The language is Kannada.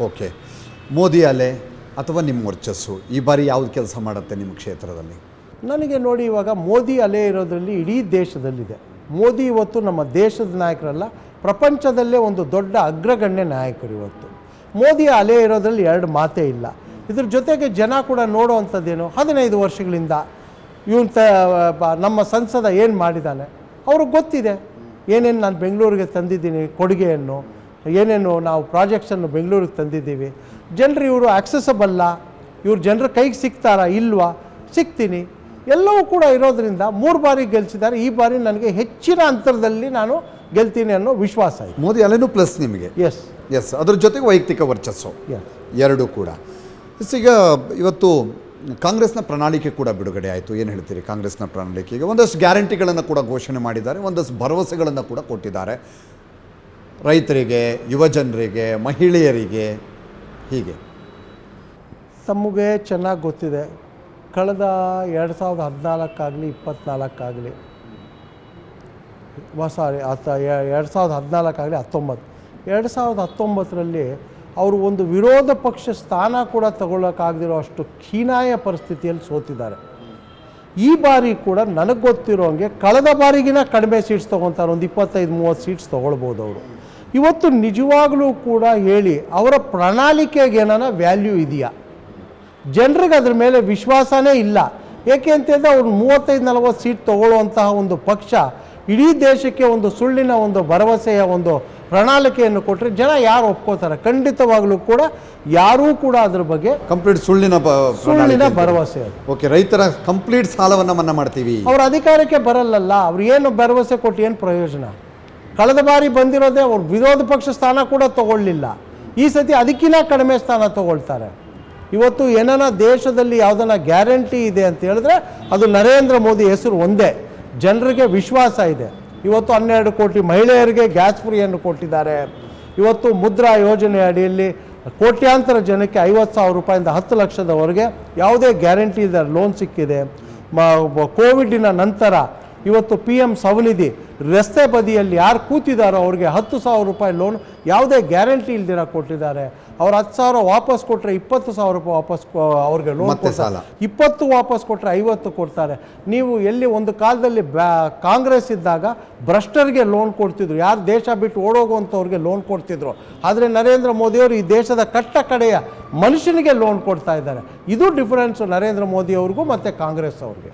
ಓಕೆ. ಮೋದಿ ಅಲೆ ಅಥವಾ ನಿಮ್ಮ ವರ್ಚಸ್ಸು, ಈ ಬಾರಿ ಯಾವ್ದು ಕೆಲಸ ಮಾಡುತ್ತೆ ನಿಮ್ಮ ಕ್ಷೇತ್ರದಲ್ಲಿ? ನನಗೆ ನೋಡಿ ಇವಾಗ ಮೋದಿ ಅಲೆ ಇರೋದ್ರಲ್ಲಿ ಇಡೀ ದೇಶದಲ್ಲಿದೆ. ಮೋದಿ ಇವತ್ತು ನಮ್ಮ ದೇಶದ ನಾಯಕರಲ್ಲ, ಪ್ರಪಂಚದಲ್ಲೇ ಒಂದು ದೊಡ್ಡ ಅಗ್ರಗಣ್ಯ ನಾಯಕರು ಇವತ್ತು. ಮೋದಿ ಅಲೆ ಇರೋದ್ರಲ್ಲಿ ಎರಡು ಮಾತೇ ಇಲ್ಲ. ಇದ್ರ ಜೊತೆಗೆ ಜನ ಕೂಡ ನೋಡುವಂಥದ್ದೇನು? ಹದಿನೈದು ವರ್ಷಗಳಿಂದ ಇವನ್ ತ ನಮ್ಮ ಸಂಸದ ಏನು ಮಾಡಿದ್ದಾನೆ ಅವ್ರಿಗೆ ಗೊತ್ತಿದೆ. ಏನೇನು ನಾನು ಬೆಂಗಳೂರಿಗೆ ತಂದಿದ್ದೀನಿ ಕೊಡುಗೆಯನ್ನು ಏನೇನು ನಾವು ಪ್ರಾಜೆಕ್ಟ್ಸನ್ನು ಬೆಂಗಳೂರಿಗೆ ತಂದಿದ್ದೀವಿ. ಜನರು ಇವರು ಆಕ್ಸೆಸಬಲ್ಲ ಇವ್ರು ಜನರ ಕೈಗೆ ಸಿಗ್ತಾರಾ ಇಲ್ವಾ? ಸಿಗ್ತೀನಿ. ಎಲ್ಲವೂ ಕೂಡ ಇರೋದರಿಂದ ಮೂರು ಬಾರಿ ಗೆಲ್ಸಿದ್ದಾರೆ. ಈ ಬಾರಿ ನನಗೆ ಹೆಚ್ಚಿನ ಅಂತರದಲ್ಲಿ ನಾನು ಗೆಲ್ತೀನಿ ಅನ್ನೋ ವಿಶ್ವಾಸ ಇದೆ. ಮೋದಿ ಅಲೆನೂ ಪ್ಲಸ್ ನಿಮಗೆ? ಎಸ್ ಎಸ್ ಅದ್ರ ಜೊತೆಗೆ ವೈಯಕ್ತಿಕ ವರ್ಚಸ್ಸು. ಎಸ್ ಎರಡೂ ಕೂಡ. ಎಸ್, ಈಗ ಇವತ್ತು ಕಾಂಗ್ರೆಸ್ನ ಪ್ರಣಾಳಿಕೆ ಕೂಡ ಬಿಡುಗಡೆ ಆಯಿತು. ಏನು ಹೇಳ್ತೀರಿ ಕಾಂಗ್ರೆಸ್ನ ಪ್ರಣಾಳಿಕೆಗೆ? ಒಂದಷ್ಟು ಗ್ಯಾರಂಟಿಗಳನ್ನು ಕೂಡ ಘೋಷಣೆ ಮಾಡಿದ್ದಾರೆ ಒಂದಷ್ಟು ಭರವಸೆಗಳನ್ನು ಕೂಡ ಕೊಟ್ಟಿದ್ದಾರೆ. ರೈತರಿಗೆ, ಯುವಜನರಿಗೆ, ಮಹಿಳೆಯರಿಗೆ ಹೀಗೆ. ತಮಗೆ ಚೆನ್ನಾಗಿ ಗೊತ್ತಿದೆ. ಕಳೆದ ಎರಡು ಸಾವಿರದ ಹದಿನಾಲ್ಕಾಗಲಿ ಇಪ್ಪತ್ತ್ನಾಲ್ಕಾಗಲಿ ಸಾರಿ ಹತ್ತ ಎರಡು ಸಾವಿರದ ಹದಿನಾಲ್ಕಾಗಲಿ ಹತ್ತೊಂಬತ್ತು ಎರಡು ಸಾವಿರದ ಹತ್ತೊಂಬತ್ತರಲ್ಲಿ ಅವರು ಒಂದು ವಿರೋಧ ಪಕ್ಷ ಸ್ಥಾನ ಕೂಡ ತಗೊಳ್ಳೋಕ್ಕಾಗದಿರೋ ಅಷ್ಟು ಕೀನಾಯ ಪರಿಸ್ಥಿತಿಯಲ್ಲಿ ಸೋತಿದ್ದಾರೆ. ಈ ಬಾರಿ ಕೂಡ ನನಗೆ ಗೊತ್ತಿರೋ ಹಂಗೆ ಕಳೆದ ಬಾರಿಗಿನ ಕಡಿಮೆ ಸೀಟ್ಸ್ ತೊಗೊತಾರೆ, ಒಂದು ಇಪ್ಪತ್ತೈದು, ಮೂವತ್ತು ಸೀಟ್ಸ್ ತೊಗೊಳ್ಬೋದು ಅವರು. ಇವತ್ತು ನಿಜವಾಗಲೂ ಕೂಡ ಹೇಳಿ ಅವರ ಪ್ರಣಾಳಿಕೆಗೆ ಏನಾನ ವ್ಯಾಲ್ಯೂ ಇದೆಯಾ? ಜನರಿಗೆ ಅದ್ರ ಮೇಲೆ ವಿಶ್ವಾಸನೇ ಇಲ್ಲ. ಏಕೆ ಅಂತಂದರೆ ಅವ್ರು ಮೂವತ್ತೈದು ನಲವತ್ತು ಸೀಟ್ ತಗೊಳ್ಳುವಂತಹ ಒಂದು ಪಕ್ಷ ಇಡೀ ದೇಶಕ್ಕೆ ಒಂದು ಸುಳ್ಳಿನ ಒಂದು ಭರವಸೆಯ ಒಂದು ಪ್ರಣಾಳಿಕೆಯನ್ನು ಕೊಟ್ಟರೆ ಜನ ಯಾರು ಒಪ್ಕೋತಾರೆ? ಖಂಡಿತವಾಗಲೂ ಕೂಡ ಯಾರೂ ಕೂಡ ಅದ್ರ ಬಗ್ಗೆ ಕಂಪ್ಲೀಟ್ ಸುಳ್ಳಿನ ಸುಳ್ಳಿನ ಭರವಸೆ ಓಕೆ ರೈತರ ಕಂಪ್ಲೀಟ್ ಸಾಲವನ್ನು ಮನ್ನಾ ಮಾಡ್ತೀವಿ. ಅವ್ರ ಅಧಿಕಾರಕ್ಕೆ ಬರಲ್ಲಲ್ಲ ಅವ್ರು ಏನು ಭರವಸೆ ಕೊಟ್ಟು ಏನು ಪ್ರಯೋಜನ? ಕಳೆದ ಬಾರಿ ಬಂದಿರೋದೇ ಅವ್ರು ವಿರೋಧ ಪಕ್ಷ ಸ್ಥಾನ ಕೂಡ ತಗೊಳ್ಳಿಲ್ಲ. ಈ ಸತಿ ಅದಕ್ಕಿಂತ ಕಡಿಮೆ ಸ್ಥಾನ ತಗೊಳ್ತಾರೆ. ಇವತ್ತು ಏನನ ದೇಶದಲ್ಲಿ ಯಾವುದನ್ನ ಗ್ಯಾರಂಟಿ ಇದೆ ಅಂತ ಹೇಳಿದ್ರೆ ಅದು ನರೇಂದ್ರ ಮೋದಿ ಹೆಸರು ಒಂದೇ. ಜನರಿಗೆ ವಿಶ್ವಾಸ ಇದೆ. ಇವತ್ತು ಹನ್ನೆರಡು ಕೋಟಿ ಮಹಿಳೆಯರಿಗೆ ಗ್ಯಾಸ್ ಫ್ರೀಯನ್ನು ಕೊಟ್ಟಿದ್ದಾರೆ. ಇವತ್ತು ಮುದ್ರಾ ಯೋಜನೆ ಅಡಿಯಲ್ಲಿ ಕೋಟ್ಯಾಂತರ ಜನಕ್ಕೆ ಐವತ್ತು ಸಾವಿರ ರೂಪಾಯಿಂದ ಹತ್ತು ಲಕ್ಷದವರೆಗೆ ಯಾವುದೇ ಗ್ಯಾರಂಟಿ ಇದೆ ಲೋನ್ ಸಿಕ್ಕಿದೆ. ಕೋವಿಡಿನ ನಂತರ ಇವತ್ತು ಪಿ ಎಂ ಸವನಿಧಿ ರಸ್ತೆ ಬದಿಯಲ್ಲಿ ಯಾರು ಕೂತಿದ್ದಾರೋ ಅವ್ರಿಗೆ ಹತ್ತು ಸಾವಿರ ರೂಪಾಯಿ ಲೋನ್ ಯಾವುದೇ ಗ್ಯಾರಂಟಿ ಇಲ್ದಿರ ಕೊಟ್ಟಿದ್ದಾರೆ. ಅವ್ರು ಹತ್ತು ಸಾವಿರ ವಾಪಸ್ ಕೊಟ್ಟರೆ ಇಪ್ಪತ್ತು ಸಾವಿರ ರೂಪಾಯಿ ವಾಪಸ್ ಅವ್ರಿಗೆ ಲೋನ್ ಸಾಲ. ಇಪ್ಪತ್ತು ವಾಪಸ್ ಕೊಟ್ಟರೆ ಐವತ್ತು ಕೊಡ್ತಾರೆ. ನೀವು ಎಲ್ಲಿ ಒಂದು ಕಾಲದಲ್ಲಿ ಬ್ಯಾ ಕಾಂಗ್ರೆಸ್ ಇದ್ದಾಗ ಭ್ರಷ್ಟರಿಗೆ ಲೋನ್ ಕೊಡ್ತಿದ್ರು. ಯಾರು ದೇಶ ಬಿಟ್ಟು ಓಡೋಗುವಂಥವ್ರಿಗೆ ಲೋನ್ ಕೊಡ್ತಿದ್ರು. ಆದರೆ ನರೇಂದ್ರ ಮೋದಿಯವರು ಈ ದೇಶದ ಕಟ್ಟ ಕಡೆಯ ಮನುಷ್ಯನಿಗೆ ಲೋನ್ ಕೊಡ್ತಾ ಇದ್ದಾರೆ. ಇದು ಡಿಫರೆನ್ಸು ನರೇಂದ್ರ ಮೋದಿ ಅವ್ರಿಗೂ ಮತ್ತು ಕಾಂಗ್ರೆಸ್ ಅವ್ರಿಗೆ.